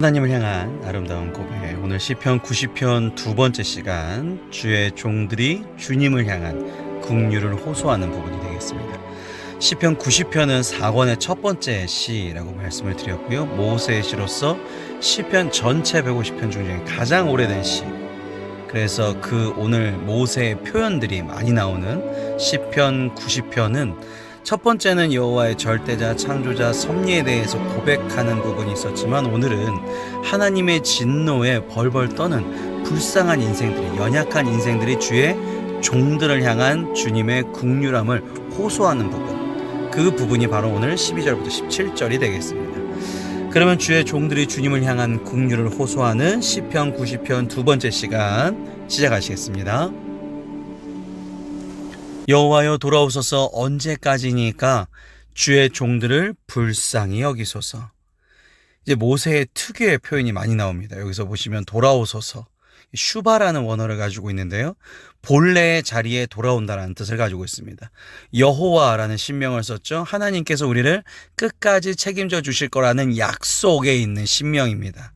하나님을 향한 아름다운 고백 오늘 시편 90편 두 번째 시간 주의 종들이 주님을 향한 국류를 호소하는 부분이 되겠습니다. 시편 90편은 4권의 첫 번째 시라고 말씀을 드렸고요. 모세의 시로서 시편 전체 150편 중에 가장 오래된 시. 그래서 그 오늘 모세의 표현들이 많이 나오는 시편 90편은 첫 번째는 여호와의 절대자, 창조자, 섭리에 대해서 고백하는 부분이 있었지만 오늘은 하나님의 진노에 벌벌 떠는 불쌍한 인생들이 연약한 인생들이 주의 종들을 향한 주님의 국률함을 호소하는 부분. 그 부분이 바로 오늘 12절부터 17절이 되겠습니다. 그러면 주의 종들이 주님을 향한 국률을 호소하는 시편 90편 두 번째 시간 시작하시겠습니다. 여호와여 돌아오소서 언제까지니까 주의 종들을 불쌍히 여기소서. 이제 모세의 특유의 표현이 많이 나옵니다. 여기서 보시면 돌아오소서. 슈바라는 원어를 가지고 있는데요. 본래의 자리에 돌아온다라는 뜻을 가지고 있습니다. 여호와라는 신명을 썼죠. 하나님께서 우리를 끝까지 책임져 주실 거라는 약속에 있는 신명입니다.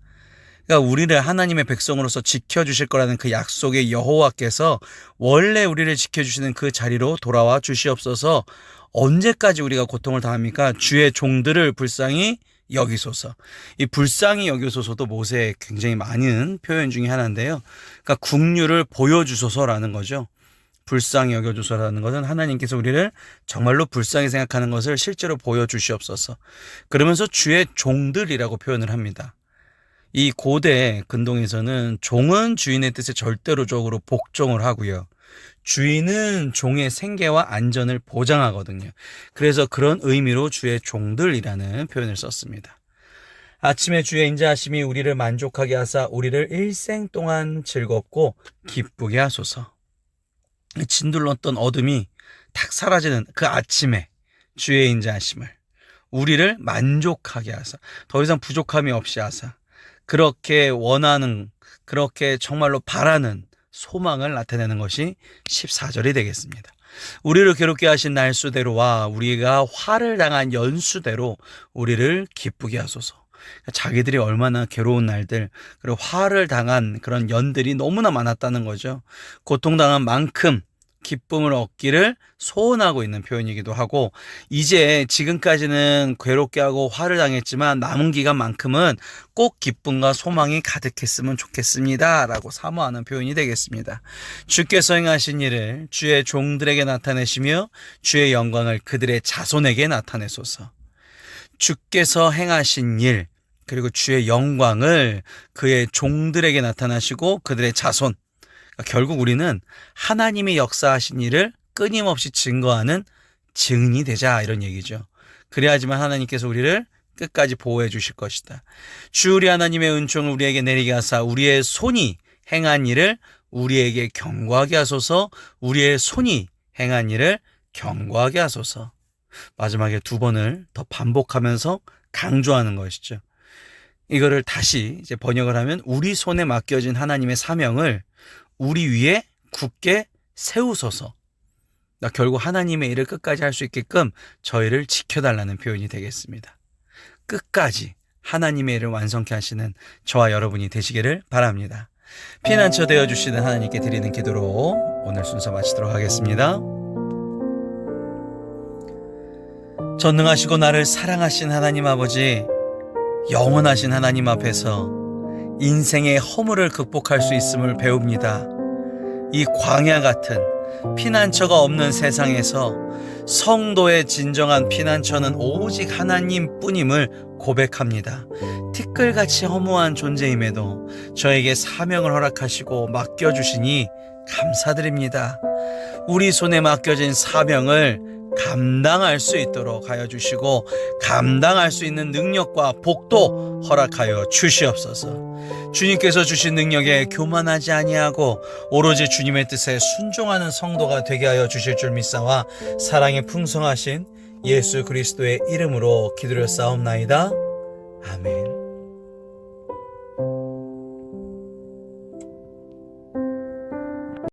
그러니까 우리를 하나님의 백성으로서 지켜주실 거라는 그 약속의 여호와께서 원래 우리를 지켜주시는 그 자리로 돌아와 주시옵소서 언제까지 우리가 고통을 당합니까? 주의 종들을 불쌍히 여기소서. 이 불쌍히 여기소서도 모세의 굉장히 많은 표현 중에 하나인데요. 그러니까 국류를 보여주소서라는 거죠. 불쌍히 여겨주소서라는 것은 하나님께서 우리를 정말로 불쌍히 생각하는 것을 실제로 보여주시옵소서. 그러면서 주의 종들이라고 표현을 합니다. 이 고대 근동에서는 종은 주인의 뜻에 절대로적으로 복종을 하고요. 주인은 종의 생계와 안전을 보장하거든요. 그래서 그런 의미로 주의 종들이라는 표현을 썼습니다. 아침에 주의 인자하심이 우리를 만족하게 하사 우리를 일생 동안 즐겁고 기쁘게 하소서. 진들렀던 어둠이 탁 사라지는 그 아침에 주의 인자하심을 우리를 만족하게 하사 더 이상 부족함이 없이 하사 그렇게 원하는 그렇게 정말로 바라는 소망을 나타내는 것이 14절이 되겠습니다. 우리를 괴롭게 하신 날수대로와 우리가 화를 당한 연수대로 우리를 기쁘게 하소서. 자기들이 얼마나 괴로운 날들, 그리고 화를 당한 그런 연들이 너무나 많았다는 거죠. 고통당한 만큼 기쁨을 얻기를 소원하고 있는 표현이기도 하고 이제 지금까지는 괴롭게 하고 화를 당했지만 남은 기간만큼은 꼭 기쁨과 소망이 가득했으면 좋겠습니다라고 사모하는 표현이 되겠습니다. 주께서 행하신 일을 주의 종들에게 나타내시며 주의 영광을 그들의 자손에게 나타내소서. 주께서 행하신 일 그리고 주의 영광을 그의 종들에게 나타나시고 그들의 자손 그러니까 결국 우리는 하나님이 역사하신 일을 끊임없이 증거하는 증인이 되자 이런 얘기죠. 그래야지만 하나님께서 우리를 끝까지 보호해 주실 것이다. 주 우리 하나님의 은총을 우리에게 내리게 하사 우리의 손이 행한 일을 우리에게 경고하게 하소서 우리의 손이 행한 일을 경고하게 하소서. 마지막에 두 번을 더 반복하면서 강조하는 것이죠. 이거를 다시 이제 번역을 하면 우리 손에 맡겨진 하나님의 사명을 우리 위에 굳게 세우소서. 나 결국 하나님의 일을 끝까지 할 수 있게끔 저희를 지켜달라는 표현이 되겠습니다. 끝까지 하나님의 일을 완성케 하시는 저와 여러분이 되시기를 바랍니다. 피난처 되어 주시는 하나님께 드리는 기도로 오늘 순서 마치도록 하겠습니다. 전능하시고 나를 사랑하신 하나님 아버지, 영원하신 하나님 앞에서 인생의 허물을 극복할 수 있음을 배웁니다. 이 광야 같은 피난처가 없는 세상에서 성도의 진정한 피난처는 오직 하나님 뿐임을 고백합니다. 티끌같이 허무한 존재임에도 저에게 사명을 허락하시고 맡겨주시니 감사드립니다. 우리 손에 맡겨진 사명을 감당할 수 있도록 하여 주시고 감당할 수 있는 능력과 복도 허락하여 주시옵소서. 주님께서 주신 능력에 교만하지 아니하고 오로지 주님의 뜻에 순종하는 성도가 되게 하여 주실 줄 믿사와 사랑에 풍성하신 예수 그리스도의 이름으로 기도를 싸움나이다. 아멘.